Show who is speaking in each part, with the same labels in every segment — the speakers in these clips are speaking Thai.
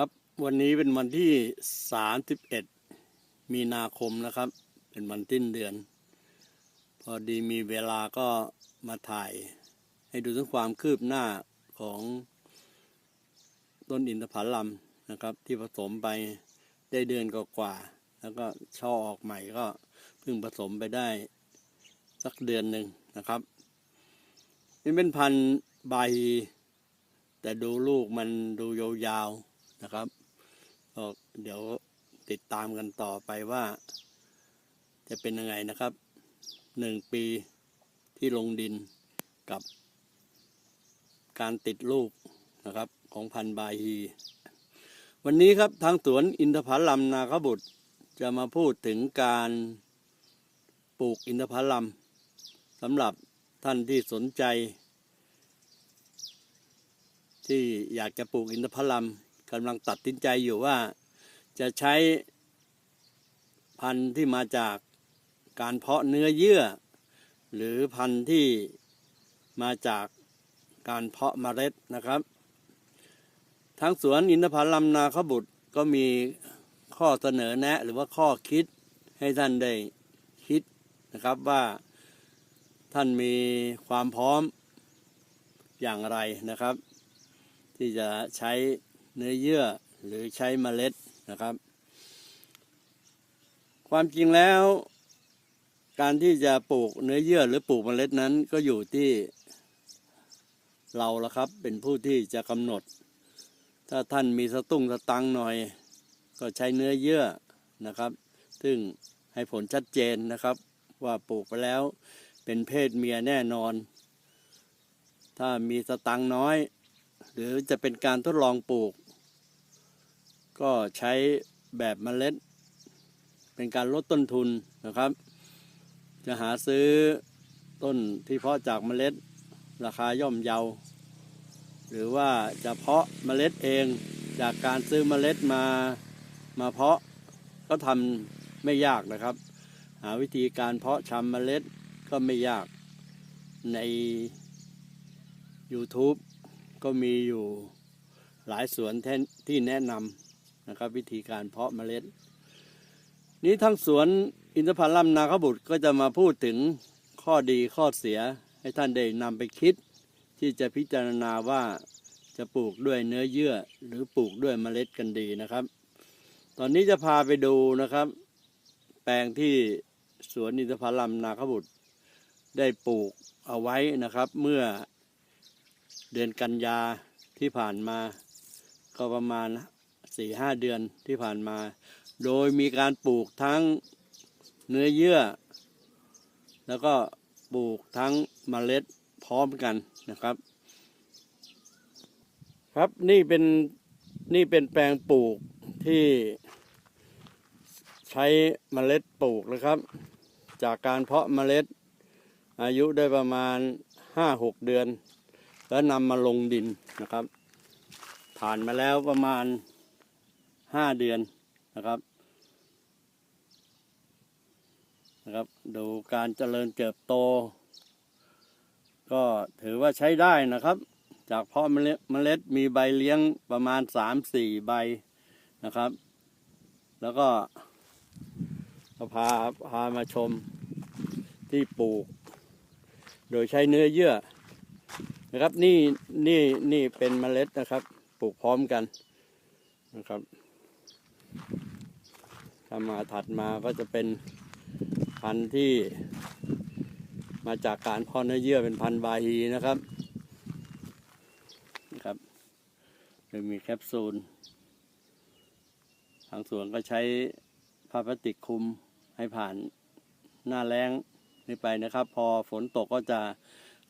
Speaker 1: ครับวันนี้เป็นวันที่ 31 มีนาคมนะครับ เป็นวันสิ้นเดือน พอดีมีเวลาก็มาถ่าย ให้ดูถึงความคืบหน้าของต้นอินทผลัมนะครับ ที่ผสมไปได้เดือนกว่า แล้วก็ช่อออกใหม่ก็เพิ่งผสมไปได้สักเดือนหนึ่งนะครับนี่เป็นพันธุ์ใบ แต่ดูลูกมันดูยาวๆ นะครับก็เดี๋ยวติดตามกันต่อไปว่า จะเป็นยังไงนะครับหนึ่งปีที่ลงดินกับ การติดลูกนะครับของพันธุ์บาฮี วันนี้ครับทางสวนอินทผลัมนาคบุตรจะมาพูดถึงการปลูกอินทผลัมสำหรับท่านที่สนใจ ที่อยากจะปลูกอินทผลัม กำลังตัดสินใจอยู่ว่าจะใช้พันธุ์ที่มาจากการเพาะเนื้อเยื่อ หรือพันธุ์ที่มาจากการเพาะเมล็ดนะครับ ทางสวนอินทผลัมนาขบุตรก็มีข้อเสนอแนะ หรือว่าข้อคิดให้ท่านได้คิดนะครับว่าท่านมีความพร้อมอย่างไรนะครับ ที่จะใช้ เนื้อเยื่อหรือใช้เมล็ดนะครับ ความจริงแล้ว การที่จะปลูกเนื้อเยื่อหรือปลูกเมล็ดนั้นก็อยู่ที่เราละครับเป็นผู้ที่จะกำหนด ถ้าท่านมีสตุ้งสตังหน่อย ก็ใช้เนื้อเยื่อนะครับ ซึ่งให้ผลชัดเจนนะครับ ว่าปลูกไปแล้วเป็นเพศเมียแน่นอน ถ้ามีสตังน้อย หรือจะเป็นการทดลองปลูก ก็ใช้แบบเมล็ด เป็นการลดต้นทุนนะครับ จะหาซื้อต้นที่เพาะจากเมล็ด ราคาย่อมเยา หรือว่าจะเพาะเมล็ดเองจากการซื้อเมล็ดมามาเพาะก็ทำไม่ยากนะครับ หาวิธีการเพาะชำเมล็ดก็ไม่ยากใน YouTube ก็มีอยู่หลายสวนทนที่แนะนำ นะครับ วิธีการเพาะเมล็ด นี้ทั้งสวนอินทผลัมนาคบุตรก็จะมาพูดถึงข้อดีข้อเสียให้ท่านได้นำไปคิด ที่จะพิจารณาว่าจะปลูกด้วยเนื้อเยื่อหรือปลูกด้วยเมล็ดกันดีนะครับ ตอนนี้จะพาไปดูนะครับ แปลงที่สวนอินทผลัมนาคบุตรได้ปลูกเอาไว้นะครับเมื่อเดือนกันยาที่ผ่านมาก็ประมาณ สี่ห้าเดือนที่ผ่านมา โดยมีการปลูกทั้งเนื้อเยื่อ แล้วก็ปลูกทั้งเมล็ดพร้อมกันนะครับ ครับนี่เป็นนี่เป็นแปลงปลูกที่ใช้เมล็ดปลูกนะครับ จากการเพาะเมล็ดอายุได้ประมาณห้าหกเดือน แล้วนำมาลงดินนะครับ ผ่านมาแล้วประมาณ ห้าเดือนนะครับนะครับ ดูการเจริญเติบโต ก็ถือว่าใช้ได้นะครับ จากเพาะเมล็ดเมล็ดมีใบเลี้ยงประมาณสามสี่ใบนะครับ แล้วก็ก็พาพามาชมที่ปลูก โดยใช้เนื้อเยื่อนะครับนี่นี่นี่เป็นเมล็ดนะครับ ปลูกพร้อมกันนะครับ ถ้ามาถัดมาก็จะเป็นพันธุ์ที่มาจากการพาะเนื้อเยื่อเป็นพันธุ์บาฮีนะครับนะครับโดยมีแคปซูล ทางสวนก็ใช้ผ้าพลาสติกคลุมให้ผ่านหน้าแรงนี่ไปนะครับ พอฝนตกก็จะ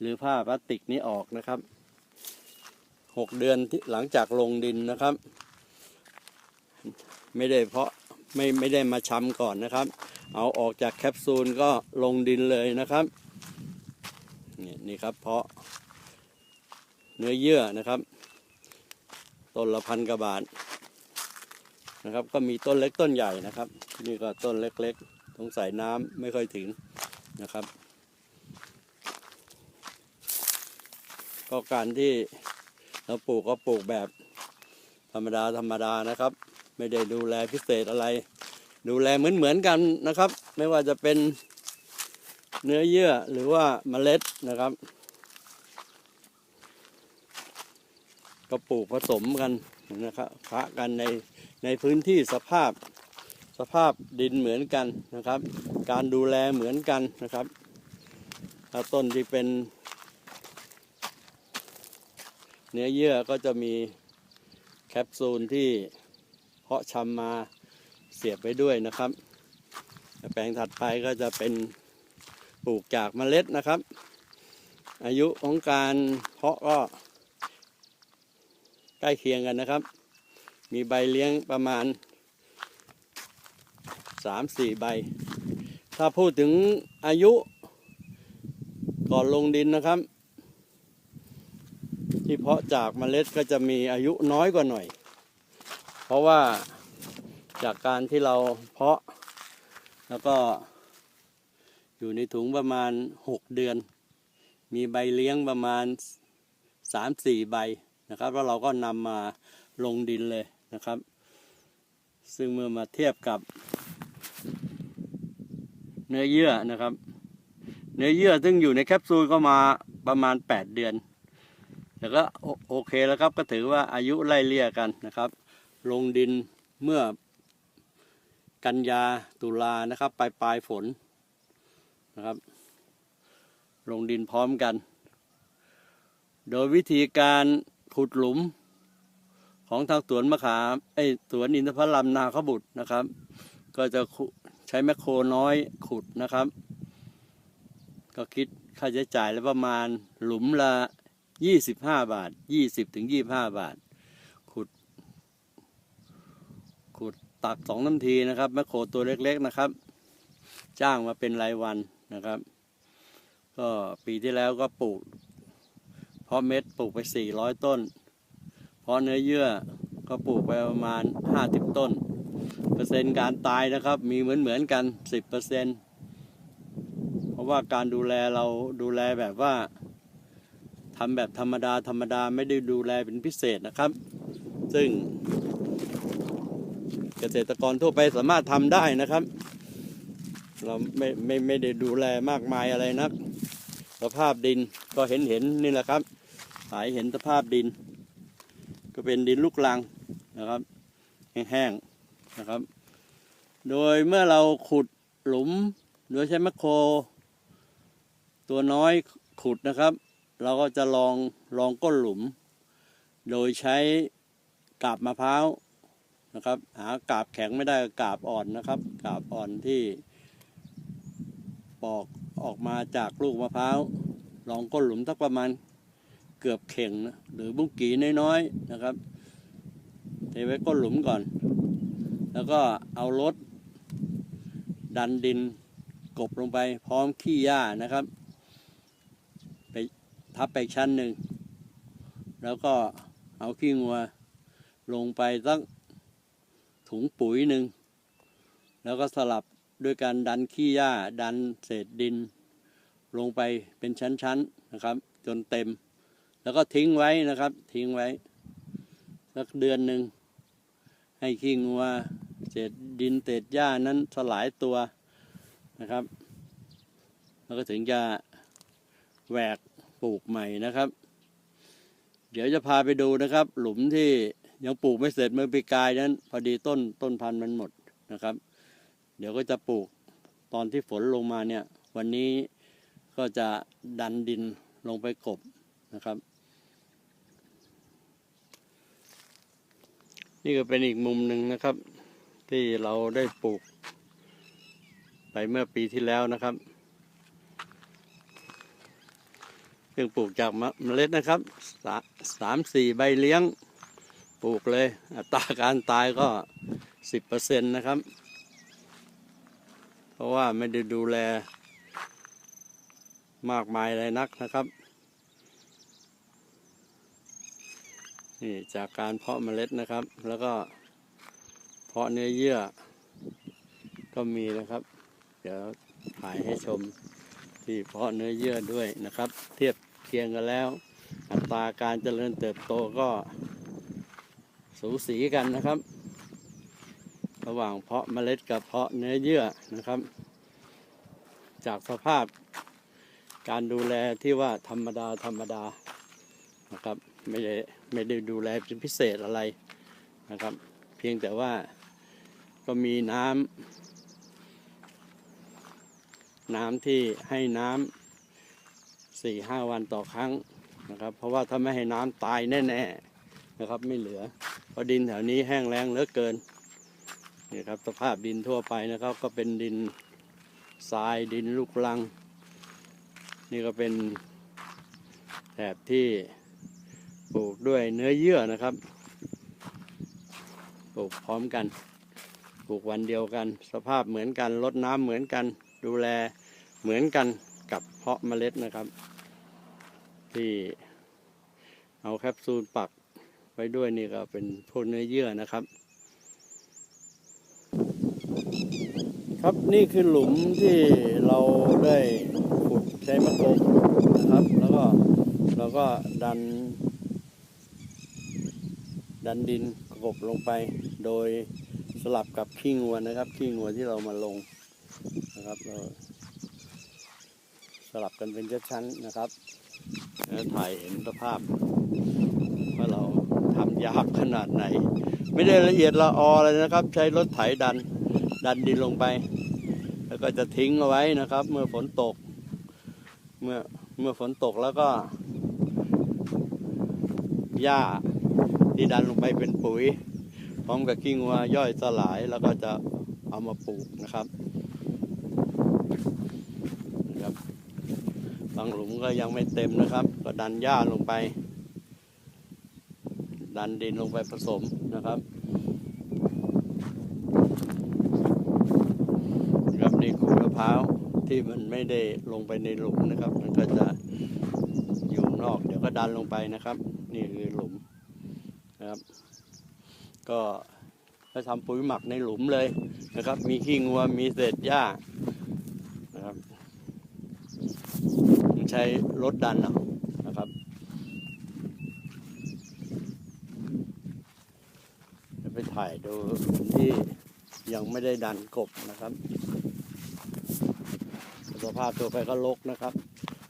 Speaker 1: หรือผ้าพลาสติกนี้ออกนะครับหกเดือนที่หลังจากลงดินนะครับ ไม่ได้เพาะไม่ไม่ได้มาช้ำก่อนนะครับ เอาออกจากแคปซูลก็ลงดินเลยนะครับนี่นี่ครับเพาะเนื้อเยื่อนะครับ ต้นละพันกว่าบาทนะครับ ก็มีต้นเล็กต้นใหญ่นะครับนี่ก็ต้นเล็กๆสงสัยน้ำไม่ค่อยถึงนะครับ ก็การที่เราปลูกก็ปลูกแบบผรรมดาธรรมดานะครับ ไม่ได้ดูแลพิเศษอะไร ดูแลเหมือนเหมือนๆกันนะครับ ไม่ว่าจะเป็นเนื้อเยื่อหรือว่าเมล็ดนะครับ ก็ปลูกผสมกันนะครับคะกันในในพื้นที่สภาพสภาพดินเหมือนกันนะครับ การดูแลเหมือนกันนะครับต้นที่เป็น เนื้อเยื่อก็จะมีแคปซูลที่ เพาะชำมาเสียบไปด้วยนะครับ แปลงถัดไปก็จะเป็นปลูกจากเมล็ดนะครับ อายุของการเพาะก็ใกล้เคียงกันนะครับ มีใบเลี้ยงประมาณ 3-4 ใบ ถ้าพูดถึงอายุก่อนลงดินนะครับ ที่เพาะจากเมล็ดก็จะมีอายุน้อยกว่าหน่อย เพราะว่าจากการที่เราเพาะ แล้วก็อยู่ในถุงประมาณ 6 เดือน มีใบเลี้ยงประมาณ 3-4 ใบนะครับ แล้วเราก็นำมาลงดินเลยนะครับ ซึ่งเมื่อมาเทียบกับ เนื้อเยื่อนะครับ เนื้อเยื่อซึ่งอยู่ในแคปซูลก็มาประมาณ 8 เดือน แต่ก็โอโอเคแล้วครับก็ถือว่าอายุไล่เลี่ยกันนะครับ ลงดินเมื่อกันยาตุลานะครับ ปลายปลายฝนนะครับ ลงดินพร้อมกัน โดยวิธีการขุดหลุมของทางสวนมะขามไอสวนอินทผลัมนาขบุตรนะครับ ก็จะใช้แมคโครน้อยขุดนะครับ ก็คิดค่าใช้จ่ายแล้วประมาณหลุมละยี่สิบห้าบาทยี่สิบถึงยี่บห้าบาท ขุด ขุด ตักสองน้ำทีนะครับแมคโครตัวเล็กๆนะครับ จ้างมาเป็นรายวันนะครับ ก็ปีที่แล้วก็ปลูก เพาะเม็ดปลูกไปสี่ร้อยต้น เพาะเนื้อเยื่อก็ปลูกไปประมาณห้าสิบต้น เปอร์เซ็นต์การตายนะครับ มีเหมือนเหมือนๆกันสิบเปอร์เซ็นต์เพราะว่าการดูแลเราดูแลแบบว่าทำแบบธรรมดาธรรมดาไม่ได้ดูแลเป็นพิเศษนะครับ ซึ่ง เกษตรกรทั่วไปสามารถทำได้นะครับ เราไม่ไม่ไม่ได้ดูแลมากมายอะไรนัก สภาพดินก็เห็นเห็นนี่แหละครับ สายเห็นสภาพดิน ก็เป็นดินลูกลังนะครับ แห้งๆนะครับ โดยเมื่อเราขุดหลุมโดยใช้แมคโคร ตัวน้อยขุดนะครับ เราก็จะลองลองก้นหลุม โดยใช้กาบมะพร้าว นะครับ หากาบแข็งไม่ได้กาบอ่อนนะครับ กาบอ่อนที่ปอกออกมาจากลูกมะพร้าวลองก้นหลุมสักประมาณเกือบเข่งนะหรือบุ้งกีน้อยๆนะครับเทไว้ก้นหลุมก่อน แล้วก็เอารถดันดินกบลงไปพร้อมขี้หญ้านะครับ ไปทับไปชั้นหนึ่ง แล้วก็เอาขี้งัวลงไปสัก ถุงปุ๋ยหนึ่งแล้วก็สลับด้วยการดันขี้หญ้าดันเศษดิน ลงไปเป็นชั้นๆนะครับ จนเต็ม แล้วก็ทิ้งไว้นะครับ ทิ้งไว้สักเดือนหนึ่งให้ขี้งัวเศษดินเศษหญ้านั้นสลายตัวนะครับ แล้วก็ถึงจะแหวกปลูกใหม่นะครับ เดี๋ยวจะพาไปดูนะครับ หลุมที่ ยังปลูกไม่เสร็จเมื่อปีกายนั้น พอดีต้นต้นพันธุ์มันหมดนะครับ เดี๋ยวก็จะปลูกตอนที่ฝนลงมาเนี่ย วันนี้ก็จะดันดินลงไปกบนะครับ นี่ก็เป็นอีกมุมหนึ่งนะครับ ที่เราได้ปลูก ไปเมื่อปีที่แล้วนะครับซึ่งปลูกจากเมล็ดนะครับสามสี่ใบเลี้ยง ลูกเลย อัตราการตายก็สิบเปอร์เซ็นต์นะครับ เพราะว่าไม่ได้ดูแลมากมายอะไรนักนะครับนี่จากการเพาะเมล็ดนะครับ แล้วก็เพาะเนื้อเยื่อ ก็มีนะครับ เดี๋ยวถ่ายให้ชมที่เพาะเนื้อเยื่อด้วยนะครับ เทียบเคียงกันแล้ว อัตราการเจริญเติบโตก็ สูสีกันนะครับ ระหว่างเพาะเมล็ดกับเพาะเนื้อเยื่อนะครับ จากสภาพการดูแลที่ว่าธรรมดาธรรมดานะครับไม่ได้ไม่ได้ดูแลเป็นพิเศษอะไรนะครับ เพียงแต่ว่าก็มีน้ำน้ำที่ให้น้ำสี่ห้าวันต่อครั้งนะครับ เพราะว่าถ้าไม่ให้น้ำตายแน่ ๆ นะครับไม่เหลือ ราะดินแถวนี้แห้งแล้งเหลือเกินนี่ครับสภาพดินทั่วไปนะครับ ก็เป็นดินทรายดินลูกลัง นี่ก็เป็นแถบที่ปลูกด้วยเนื้อเยื่อนะครับปลูกพร้อมกัน ปลูกวันเดียวกัน สภาพเหมือนกันรดน้ำเหมือนกัน ดูแลเหมือนกันกับเพาะเมล็ดนะครับ ที่เอาแคปซูลปัก ไว้ด้วยนี่ก็เป็นพวกเนื้อเยื่อนะครับ ครับนี่คือหลุมที่เราได้ขุดใช้มะกงนะครับ แล้วก็เราก็ดัน ดันดินกบลงไป โดยสลับกับขี้งัวนะครับขี้งัวที่เรามาลงนะครับเราสลับกันเป็นชั้นๆนะครับแล้วถ่ายเห็นสภาพ เราทำยากขนาดไหน ไม่ได้ละเอียดละออเลยนะครับ ใช้รถไถดันดันดินลงไป แล้วก็จะทิ้งเอาไว้นะครับ เมื่อฝนตก เมื่อเมื่อฝนตกแล้วก็หญ้าที่ดันลงไปเป็นปุ๋ย พร้อมกับขี้งัวย่อยสลายแล้วก็จะเอามาปลูกนะครับนะครับบางหลุมก็ยังไม่เต็มนะครับ ก็ดันหญ้าลงไป ดันดินลงไปผสมนะครับครับนี่ขูดมะพร้าวที่มันไม่ได้ลงไปในหลุมนะครับ มันก็จะอยู่นอก เดี๋ยวก็ดันลงไปนะครับ นี่คือหลุมนะครับ ก็ไปทำปุ๋ยหมักในหลุมเลยนะครับ มีขี้งัวมีเศษหญ้านะครับใช้รถดันเอานะครับ จะไปถ่ายดูที่ยังไม่ได้ดันกบนะครับสภาพตัวไปก็ลกนะครับ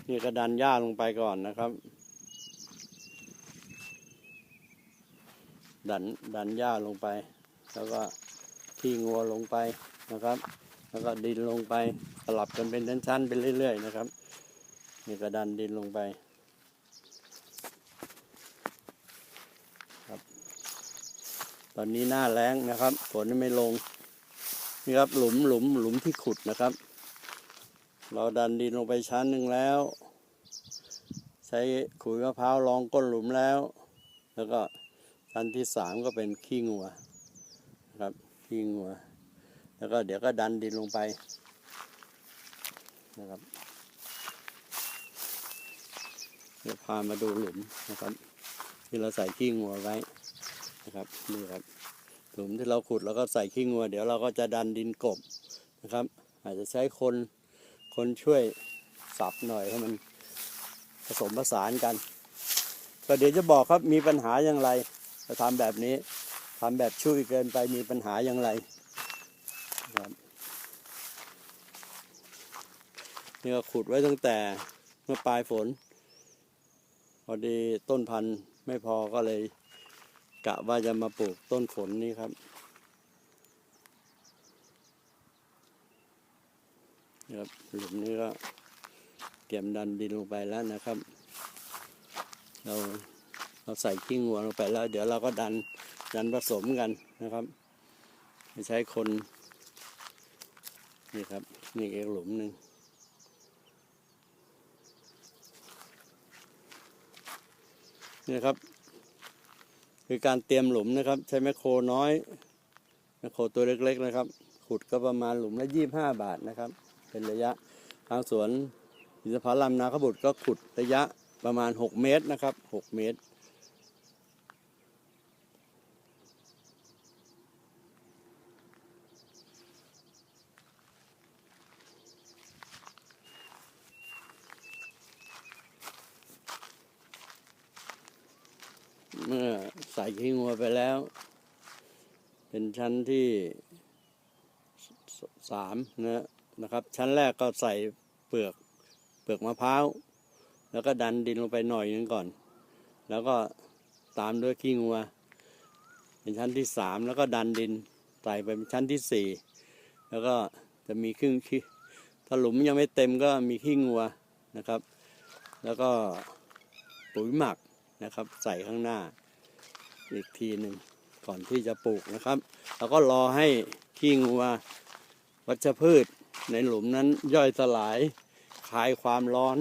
Speaker 1: นี่ก็ดันหญ้าลงไปก่อนนะครับ ดันดันหญ้าลงไป แล้วก็ขี้งัวลงไปนะครับ แล้วก็ดินลงไปสลับกันเป็นชั้นๆไปเรื่อย ๆ นะครับ นี่ก็ดันดินลงไป ตอนนี้หน้าแล้งนะครับ ฝนไม่ลงนี่ครับหลุมหลุมหลุมที่ขุดนะครับ เราดันดินลงไปชั้นหนึ่งแล้ว ใช้ขุยมะพร้าวรองก้นหลุมแล้ว แล้วก็ชั้นที่สามก็เป็นขี้งัวนะครับขี้งัว แล้วก็เดี๋ยวก็ดันดินลงไปนะครับเดี๋ยวพามาดูหลุมนะครับ ที่เราใส่ขี้งัวไว้ นะครับนี่ครับหลุมที่เราขุดแล้วก็ใส่ขี้งัว เดี๋ยวเราก็จะดันดินกบนะครับ อาจจะใช้คนคนช่วยสับหน่อยให้มันผสมผสานกัน ก็เดี๋ยวจะบอกครับมีปัญหาอย่างไรจะทำแบบนี้ทำแบบช่วยเกินไปมีปัญหาอย่างไรครับนี่ก็ขุดไว้ตั้งแต่เมื่อปลายฝน พอดีต้นพันธุ์ไม่พอก็เลย กะว่าจะมาปลูกต้นฝนนี่ครับนี่ครับหลุมนี้ก็เตรียมดันดินลงไปแล้วนะครับ เราเราใส่ขี้งัวลงไปแล้ว เดี๋ยวเราก็ดันดันผสมกันนะครับใช้คน นี่ครับ นี่อีกหลุมหนึ่งนี่ครับ คือการเตรียมหลุมนะครับ ใช้แมคโครน้อยแมคโครตัวเล็ก ๆ นะครับ ขุดก็ประมาณหลุมละยี่ห้าบาทนะครับ เป็นระยะทางสวนอินทผลัมนาขบุตรก็ขุดระยะประมาณ 6 เมตรนะครับ 6 เมตร เมื่อใส่ ส่ขี้งัวไปแล้ว เป็น ชั้นที่สามนะนะครับ ชั้นแรกก็ใส่เปลือกเปลือกมะพร้าวแล้วก็ดันดินลงไปหน่อยนึงก่อน แล้วก็ตามด้วยขี้งัว เป็นชั้นที่สามแล้วก็ดันดินใส่ไปเป็นชั้นที่สี่แล้วก็จะมีครึ่งขี้ถ้าหลุมยังไม่เต็มก็มีขี้งัวนะครับ แล้วก็ปุ๋ยหมักนะครับ ใส่ข้างหน้าอีกทีหนึ่ง ก่อนที่จะปลูกนะครับ แล้วก็รอให้ขี้งัววัชพืชในหลุมนั้นย่อยสลายคลายความร้อน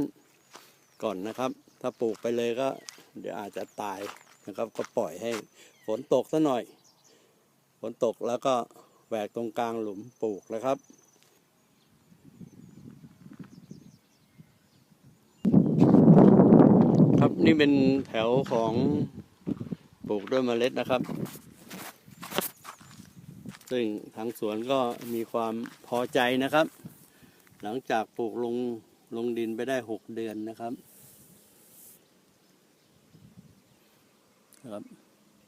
Speaker 1: ก่อนนะครับ ถ้าปลูกไปเลยก็ เดี๋ยวอาจจะตายนะครับ ก็ปล่อยให้ฝนตกซะหน่อย ฝนตกแล้วก็แหวกตรงกลางหลุมปลูกนะครับครับนี่เป็นแถวของปลูกด้วยเมล็ดนะครับ ซึ่งทางสวนก็มีความพอใจนะครับ หลังจากปลูกลงลงดินไปได้หกเดือนนะครับนะครับ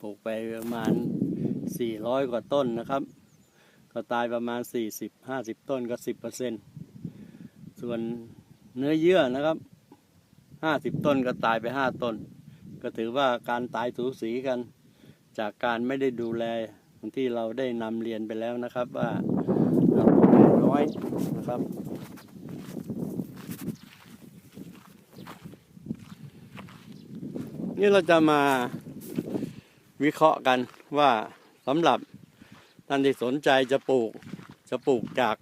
Speaker 1: ปลูกไปประมาณสี่ร้อยกว่าต้นนะครับ ก็ตายประมาณสี่สิบห้าสิบต้นก็สิบเปอร์เซ็นส่วนเนื้อเยื่อนะครับห้าสิบต้นก็ตายไปห้าต้น ก็ถือว่าการตายสูสีกัน จากการไม่ได้ดูแล ที่เราได้นำเรียนไปแล้วนะครับว่าเราเน้อยนะครับ นี่เราจะมาวิเคราะห์กันว่าสำหรับท่านที่สนใจจะปลูกจะปลูกจาก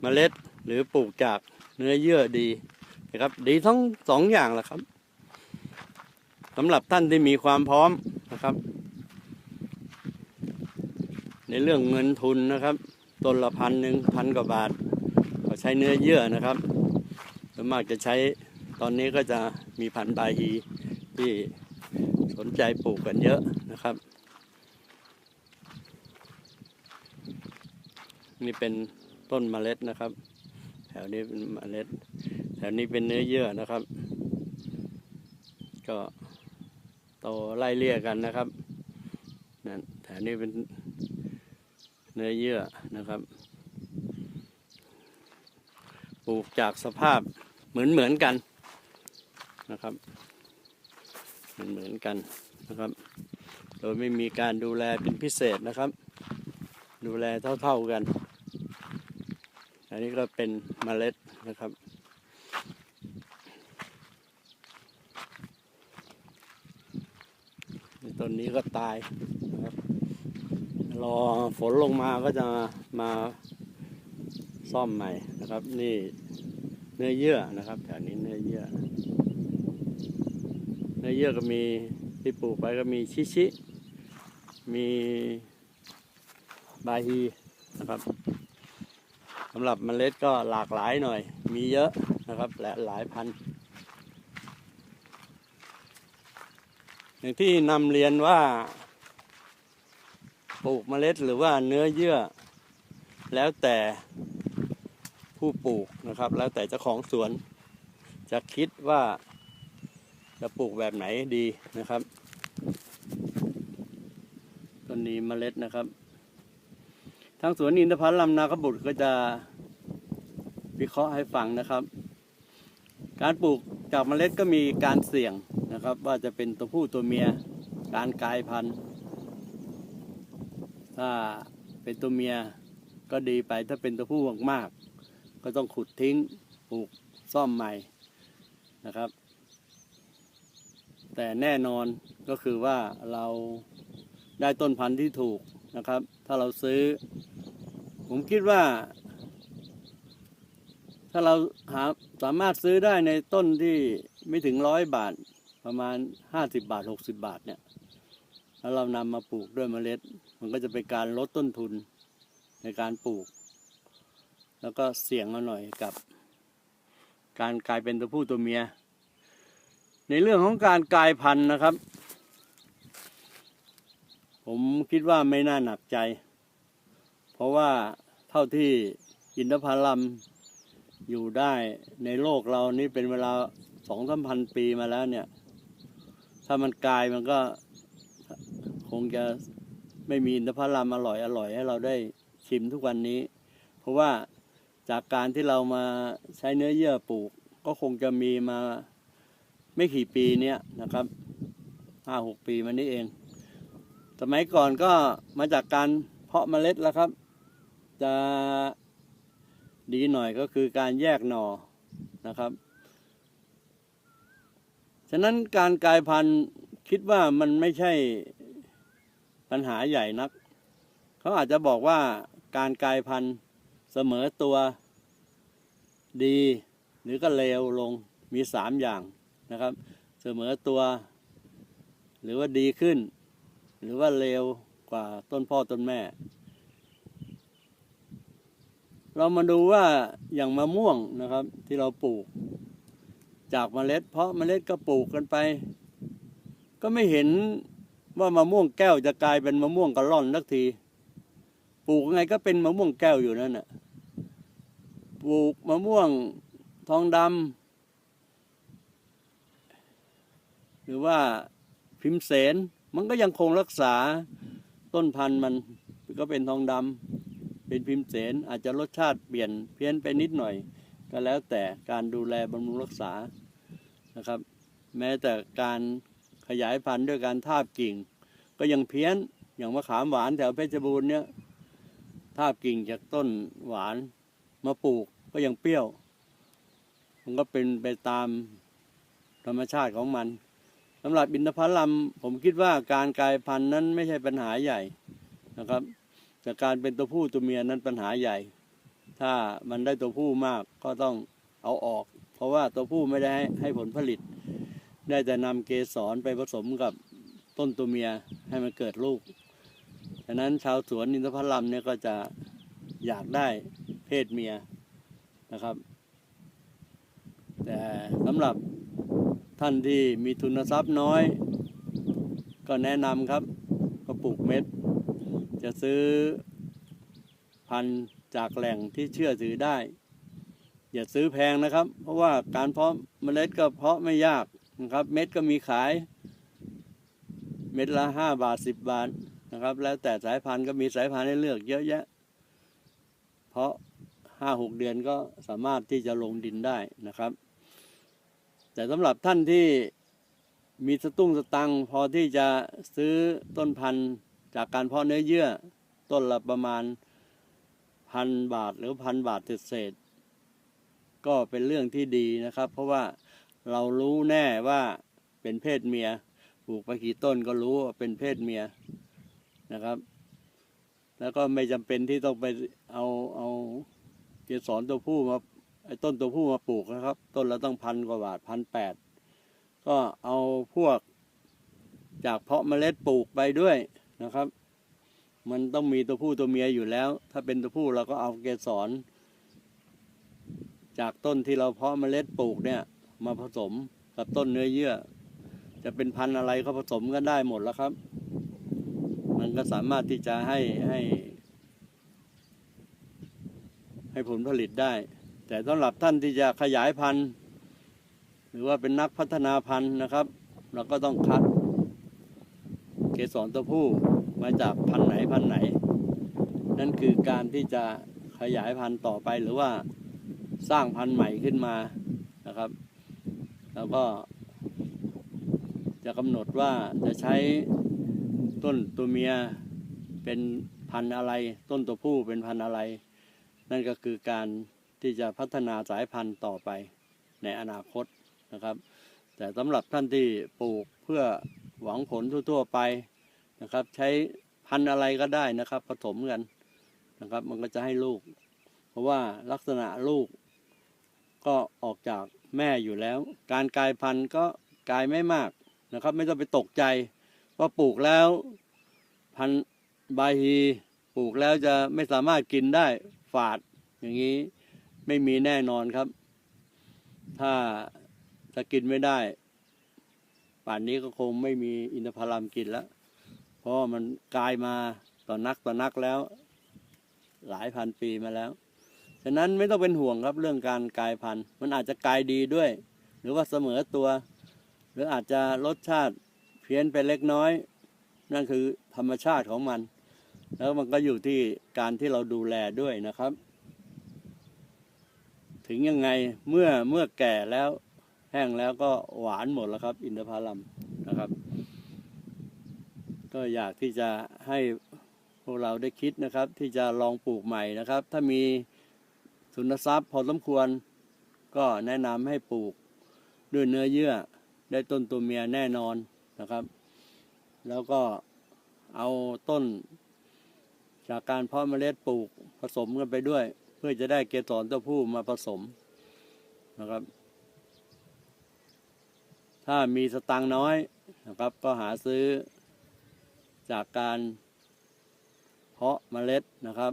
Speaker 1: เมล็ดหรือปลูกจากเนื้อเยื่อดีนะครับ ดีทั้งสองอย่างแหละครับสำหรับท่านที่มีความพร้อมนะครับ ในเรื่องเงินทุนนะครับต้นละพันหนึ่งพันกว่าบาท ก็ใช้เนื้อเยื่อนะครับส่วนมากจะใช้ตอนนี้ก็จะมีพันธุ์บาฮีที่สนใจปลูกกันเยอะนะครับ นี่เป็นต้นเมล็ดนะครับ แถวนี้เป็นเมล็ด แถวนี้เป็นเนื้อเยื่อนะครับ ก็โตไล่เลี่ยกันนะครับนั่นแถวนี้เป็น เนื้อเยื่อนะครับ ปลูกจากสภาพเหมือนเหมือนๆกันนะครับ เหมือนเหมือนๆกันนะครับ โดยไม่มีการดูแลเป็นพิเศษนะครับ ดูแลเท่าๆกัน อันนี้ก็เป็นเมล็ดนะครับต้นนี้ก็ตายนะครับ รอฝนลงมาก็จะมาซ่อมใหม่นะครับ นี่เนื้อเยื่อนะครับแถวนี้เนื้อเยื่อ เนื้อเยื่อก็มีที่ปลูกไปก็มีชิชิ มีบาฮีนะครับสำหรับเมล็ดก็หลากหลายหน่อย มีเยอะนะครับและหลายพัน อย่างที่นำเรียนว่า ปลูกเมล็ดหรือว่าเนื้อเยื่อ แล้วแต่ผู้ปลูกนะครับ แล้วแต่เจ้าของสวน จะคิดว่าจะปลูกแบบไหนดีนะครับต้นนี้เมล็ดนะครับ ทางสวนอินทผลัมนาคบุตรก็จะวิเคราะห์ให้ฟังนะครับ การปลูกจากเมล็ดก็มีการเสี่ยงนะครับ ว่าจะเป็นตัวผู้ตัวเมียการกลายพันธุ์ ถ้าเป็นตัวเมียก็ดีไปถ้าเป็นตัวผู้มากๆก็ต้องขุดทิ้งปลูกซ่อมใหม่นะครับ แต่แน่นอนก็คือว่าเราได้ต้นพันธุ์ที่ถูกนะครับ ถ้าเราซื้อ ผมคิดว่า ถ้าเราหาสามารถซื้อได้ในต้นที่ไม่ถึงร้อยบาทประมาณห้าสิบาทหกสิบาทเนี่ย แล้วเรานำมาปลูกด้วยเมล็ด มันก็จะเป็นการลดต้นทุนในการปลูก แล้วก็เสี่ยงมาหน่อยกับ การกลายเป็นตัวผู้ตัวเมีย ในเรื่องของการกลายพันธุ์นะครับ ผมคิดว่าไม่น่าหนักใจ เพราะว่าเท่าที่อินทผลัมอยู่ได้ในโลกเรานี่เป็นเวลาสองสามพันปีมาแล้วเนี่ย ถ้ามันกลายมันก็คงจะ ไม่มีอินทผลัมอร่อยอร่อยให้เราได้ชิมทุกวันนี้ เพราะว่าจากการที่เรามาใช้เนื้อเยื่อปลูก ก็คงจะมีมาไม่กี่ปีเนี้ยนะครับห้าหกปีมานี้เอง สมัยก่อนก็มาจากการเพาะเมล็ดแล้วครับ จะดีหน่อยก็คือการแยกหน่อนะครับ ฉะนั้นการกลายพันธุ์คิดว่ามันไม่ใช่ ปัญหาใหญ่นัก เขาอาจจะบอกว่าการกลายพันธุ์เสมอตัวดี หรือก็เลวลงมีสามอย่างนะครับ เสมอตัว หรือว่าดีขึ้น หรือว่าเลวกว่าต้นพ่อต้นแม่ เรามาดูว่าอย่างมะม่วงนะครับที่เราปลูก จากเมล็ด เพราะเมล็ดก็ปลูกกันไป ก็ไม่เห็น ว่ามะม่วงแก้วจะกลายเป็นมะม่วงกระล่อนสักที ปลูกไงก็เป็นมะม่วงแก้วอยู่นั่นน่ะ ปลูกมะม่วงทองดำหรือว่าพิมเสนมันก็ยังคงรักษาต้นพันธุ์มันก็เป็นทองดำเป็นพิมเสนอาจจะรสชาติเปลี่ยนเพี้ยนไปนิดหน่อย ก็แล้วแต่การดูแลบำรุงรักษานะครับ แม้แต่การ ขยายพันธุ์ด้วยการทาบกิ่ง ก็ยังเพี้ยนอย่างมะขามหวานแถวเพชรบูรณ์เนี่ยทาบกิ่งจากต้นหวานมาปลูกก็ยังเปรี้ยว มันก็เป็นไปตามธรรมชาติของมันสำหรับอินทผลัมผมคิดว่าการกลายพันธุ์นั้นไม่ใช่ปัญหาใหญ่นะครับ แต่การเป็นตัวผู้ตัวเมียนั้นปัญหาใหญ่ ถ้ามันได้ตัวผู้มากก็ต้องเอาออก เพราะว่าตัวผู้ไม่ได้ให้ให้ผลผลิต ได้แต่นำเกสรไปผสมกับต้นตัวเมียให้มันเกิดลูกฉะนั้นชาวสวนอินทผลัมเนี่ยก็จะอยากได้เพศเมียนะครับ แต่สำหรับท่านที่มีทุนทรัพย์น้อย ก็แนะนำครับก็ปลูกเม็ด จะซื้อพันธุ์จากแหล่งที่เชื่อถือได้ อย่าซื้อแพงนะครับ เพราะว่าการเพาะเมล็ดก็เพาะไม่ยาก นะครับ เม็ดก็มีขาย เม็ดละห้าบาทสิบบาทนะครับ แล้วแต่สายพันธุ์ก็มีสายพันธุ์ให้เลือกเยอะแยะ เพราะห้าหกเดือนก็สามารถที่จะลงดินได้นะครับ แต่สำหรับท่านที่มีสตุ้งสตังพอที่จะซื้อต้นพันธุ์จากการเพาะเนื้อเยื่อ ต้นละประมาณพันบาทหรือพันบาทเศษก็เป็นเรื่องที่ดีนะครับ เพราะว่า เรารู้แน่ว่าเป็นเพศเมียปลูกไปกี่ต้นก็รู้ว่าเป็นเพศเมียนะครับ แล้วก็ไม่จำเป็นที่ต้องไปเอาเอาเกสรตัวผู้มาไอ้ต้นตัวผู้มาปลูกนะครับ ต้นละต้องพันกว่าบาทพันแปดก็เอาพวกจากเพาะเมล็ดปลูกไปด้วยนะครับ มันต้องมีตัวผู้ตัวเมียอยู่แล้ว ถ้าเป็นตัวผู้เราก็เอาเกสรจากต้นที่เราเพาะเมล็ดปลูกเนี่ย มาผสมกับต้นเนื้อเยื่อ จะเป็นพันธุ์อะไรก็ผสมกันได้หมดแล้วครับ มันก็สามารถที่จะให้ให้ ให้ผลผลิตได้ แต่สำหรับท่านที่จะขยายพันธุ์ หรือว่าเป็นนักพัฒนาพันธุ์นะครับ เราก็ต้องคัด เกสรตัวผู้มาจากพันธุ์ไหนพันธุ์ไหน นั่นคือการที่จะขยายพันธุ์ต่อไปหรือว่าสร้างพันธุ์ใหม่ขึ้นมานะครับ แล้วก็ จะกำหนดว่าจะใช้ต้นตัวเมียเป็นพันธุ์อะไร ต้นตัวผู้เป็นพันธุ์อะไร นั่นก็คือการที่จะพัฒนาสายพันธุ์ต่อไปในอนาคตนะครับ แต่สำหรับท่านที่ปลูกเพื่อหวังผลทั่วๆไปนะครับ ใช้พันธุ์อะไรก็ได้นะครับผสมกันนะครับ มันก็จะให้ลูก เพราะว่าลักษณะลูกก็ออกจาก แม่อยู่แล้ว การกลายพันธุ์ก็กลายไม่มากนะครับ ไม่ต้องไปตกใจ ว่าปลูกแล้วพันธุ์บาฮีปลูกแล้วจะไม่สามารถกินได้ฝาดอย่างนี้ไม่มีแน่นอนครับ ถ้าถ้ากินไม่ได้ ป่านนี้ก็คงไม่มีอินทผลัมกินแล้ว เพราะมันกลายมาต่อนักต่อนักแล้ว หลายพันปีมาแล้ว ฉะนั้นไม่ต้องเป็นห่วงครับเรื่องการกลายพันธุ์ มันอาจจะกลายดีด้วย หรือว่าเสมอตัว หรืออาจจะรสชาติเพี้ยนไปเล็กน้อย นั่นคือธรรมชาติของมัน แล้วมันก็อยู่ที่การที่เราดูแลด้วยนะครับ ถึงยังไงเมื่อเมื่อแก่แล้วแห้งแล้วก็หวานหมดแล้วครับ อินทผลัมนะครับ ก็อยากที่จะให้พวกเราได้คิดนะครับ ที่จะลองปลูกใหม่นะครับ ถ้ามี ทุนทรัพย์พอสมควรก็แนะนำให้ปลูกด้วยเนื้อเยื่อได้ต้นตัวเมียแน่นอนนะครับ แล้วก็เอาต้น จากการเพาะเมล็ดปลูกผสมกันไปด้วย เพื่อจะได้เกสรตัวผู้มาผสมนะครับ ถ้ามีสตังน้อยนะครับ ก็หาซื้อจากการเพาะเมล็ดนะครับ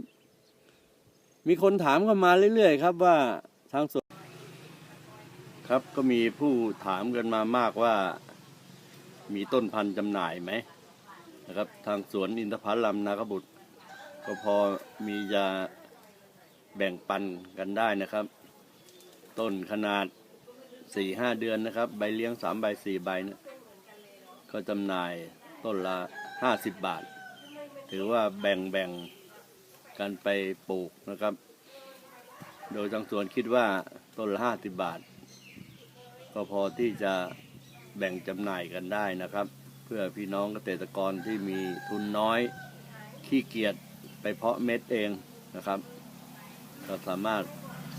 Speaker 1: มีคนถามเข้ามาเรื่อยๆครับว่าทางสวนครับก็มีผู้ถามกันมามากว่า มีต้นพันธุ์จำหน่ายไหมนะครับ ทางสวนอินทผลัมนาคบุตร ก็พอมีจะแบ่งปันกันได้นะครับ ต้นขนาดสี่ห้าเดือนนะครับ ใบเลี้ยงสามใบสี่ใบเนะก็จำหน่ายต้นละห้าสิบบาท ถือว่าแบ่งแบ่ง กันไปปลูกนะครับ โดยทางสวนคิดว่าต้นละห้าสิบบาท ก็พอที่จะแบ่งจำหน่ายกันได้นะครับ เพื่อพี่น้องเกษตรกรที่มีทุนน้อย ขี้เกียจไปเพาะเม็ดเองนะครับ ก็สามารถ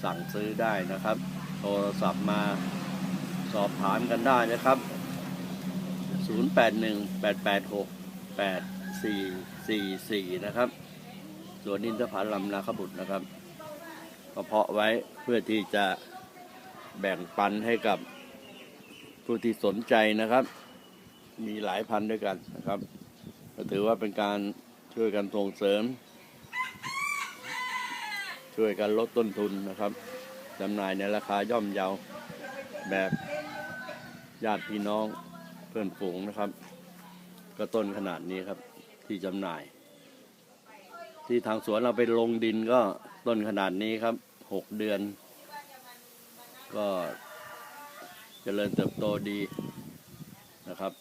Speaker 1: สั่งซื้อได้นะครับ โทรศัพท์มาสอบถามกันได้นะครับ 0818868444 นะครับ สวนอินทผลัมนาคบุตรนะครับก็เพาะไว้เพื่อที่จะแบ่งปันให้กับผู้ที่สนใจนะครับ มีหลายพันด้วยกันนะครับก็ถือว่าเป็นการช่วยกันส่งเสริม ช่วยกันลดต้นทุนนะครับจำหน่ายในราคาย่อมเยาแบบญาติพี่น้องเพื่อนฝูงนะครับ ก็ต้นขนาดนี้ครับที่จำหน่าย ที่ทางสวนเราไปลงดินก็ต้นขนาดนี้ครับหกเดือน ก็เจริญเติบโตดีนะครับ